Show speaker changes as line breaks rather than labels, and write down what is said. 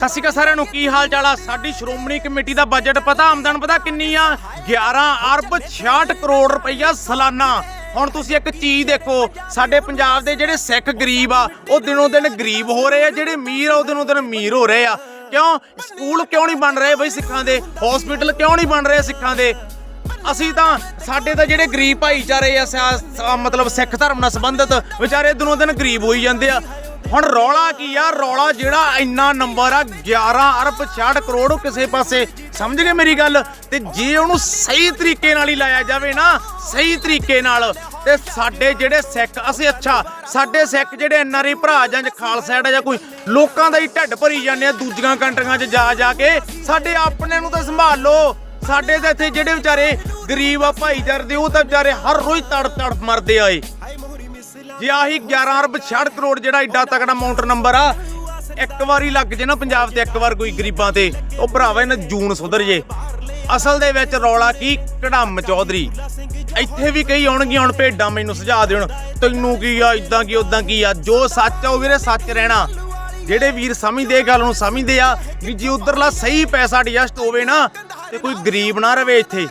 ਸਤਿ ਸ਼੍ਰੀ ਅਕਾਲ ਸਾਰਿਆਂ ਨੂੰ, ਕੀ ਹਾਲ ਚਾਲ ਆ? ਸਾਡੀ ਸ਼੍ਰੋਮਣੀ ਕਮੇਟੀ ਦਾ ਬਜਟ ਪਤਾ, ਆਮਦਨ ਪਤਾ ਕਿੰਨੀ ਆ? 11 ਅਰਬ 66 ਕਰੋੜ ਰੁਪਈਆ ਸਾਲਾਨਾ। ਹੁਣ ਤੁਸੀਂ ਇੱਕ ਚੀਜ਼ ਦੇਖੋ, ਸਾਡੇ ਪੰਜਾਬ ਦੇ ਜਿਹੜੇ ਸਿੱਖ ਗਰੀਬ ਆ, ਉਹ ਦਿਨੋਂ ਦਿਨ ਗਰੀਬ ਹੋ ਰਹੇ ਆ, ਜਿਹੜੇ ਅਮੀਰ ਆ, ਉਹ ਦਿਨੋਂ ਦਿਨ ਅਮੀਰ ਹੋ ਰਹੇ ਆ। ਕਿਉਂ? ਸਕੂਲ ਕਿਉਂ ਨਹੀਂ ਬਣ ਰਹੇ ਬਈ ਸਿੱਖਾਂ ਦੇ? ਹਸਪੀਟਲ ਕਿਉਂ ਨਹੀਂ ਬਣ ਰਹੇ ਸਿੱਖਾਂ ਦੇ? ਅਸੀਂ ਤਾਂ ਸਾਡੇ ਤਾਂ ਜਿਹੜੇ ਗਰੀਬ ਭਾਈਚਾਰੇ ਆ ਮਤਲਬ ਸਿੱਖ ਧਰਮ ਨਾਲ ਸੰਬੰਧਿਤ, ਵਿਚਾਰੇ ਦਿਨੋਂ ਦਿਨ ਗਰੀਬ ਹੋਈ ਜਾਂਦੇ ਆ। ਹੁਣ ਰੌਲਾ ਕੀ ਆ? ਰੌਲਾ ਜਿਹੜਾ ਇੰਨਾ ਨੰਬਰ ਆ 11 ਅਰਬ 66 ਕਰੋੜ ਉਹ ਕਿਸੇ ਪਾਸੇ। ਸਮਝ ਗਏ ਮੇਰੀ ਗੱਲ? ਤੇ ਜੇ ਉਹਨੂੰ ਸਹੀ ਤਰੀਕੇ ਨਾਲ ਹੀ ਲਾਇਆ ਜਾਵੇ ਨਾ, ਸਹੀ ਤਰੀਕੇ ਨਾਲ, ਤੇ ਸਾਡੇ ਜਿਹੜੇ ਸਿੱਖ, ਅਸੀਂ ਅੱਛਾ, ਸਾਡੇ ਸਿੱਖ ਜਿਹੜੇ ਐਨਆਰਆਈ ਭਰਾ ਜਾਂ ਖਾਲਸਾ ਜਾਂ ਕੋਈ, ਲੋਕਾਂ ਦਾ ਹੀ ਢਿੱਡ ਭਰੀ ਜਾਂਦੇ ਆ ਦੂਜੀਆਂ ਕੰਟਰੀਆਂ 'ਚ ਜਾ ਜਾ ਕੇ। ਸਾਡੇ ਆਪਣੇ ਨੂੰ ਤਾਂ ਸੰਭਾਲ ਲਓ। ਸਾਡੇ ਤਾਂ ਇੱਥੇ ਜਿਹੜੇ ਵਿਚਾਰੇ ਗਰੀਬ ਆ, ਭਾਈਚਾਰੇ ਦੇ, ਉਹ ਤਾਂ ਵਿਚਾਰੇ ਹਰ ਰੋਜ਼ ਤੜ ਤੜ ਮਰਦੇ ਆਏ ਜੇ ਆਹੀ 11 ਅਰਬ 66 ਕਰੋੜ ਜਿਹੜਾ ਏਡਾ ਤਕੜਾ ਮਾਉਂਟ ਨੰਬਰ ਆ, ਇੱਕ ਵਾਰੀ ਲੱਗ ਜੇ ਨਾ ਪੰਜਾਬ ਤੇ, ਇੱਕ ਵਾਰ ਕੋਈ ਗਰੀਬਾਂ ਤੇ, ਉਹ ਭਰਾਵਾ ਇਹਨਾਂ ਜੂਨ ਸੁਧਰ ਜੇ। ਅਸਲ ਦੇ ਵਿੱਚ ਰੌਲਾ ਕੀ? ਕੜਮ ਚੌਧਰੀ। ਇੱਥੇ ਵੀ ਕਈ ਆਉਣਗੀਆਂ, ਹੁਣ ਭੇਡਾਂ ਮੈਨੂੰ ਸੁਝਾ ਦੇਣ। ਤੈਨੂੰ ਕੀ ਆ ਇਦਾਂ ਕੀ ਉਦਾਂ ਕੀ ਆ? ਜੋ ਸੱਚ ਆ, ਉਹ ਵੀਰੇ ਸੱਚ ਰਹਿਣਾ। ਜਿਹੜੇ ਵੀਰ ਸਮਝਦੇ ਗੱਲ ਨੂੰ ਸਮਝਦੇ ਆ ਵੀ ਜੇ ਉਧਰਲਾ ਸਹੀ ਪੈਸਾ ਐਡਜਸਟ ਹੋਵੇ ਨਾ, ਤੇ ਕੋਈ ਗਰੀਬ ਨਾ ਰਵੇ ਇੱਥੇ।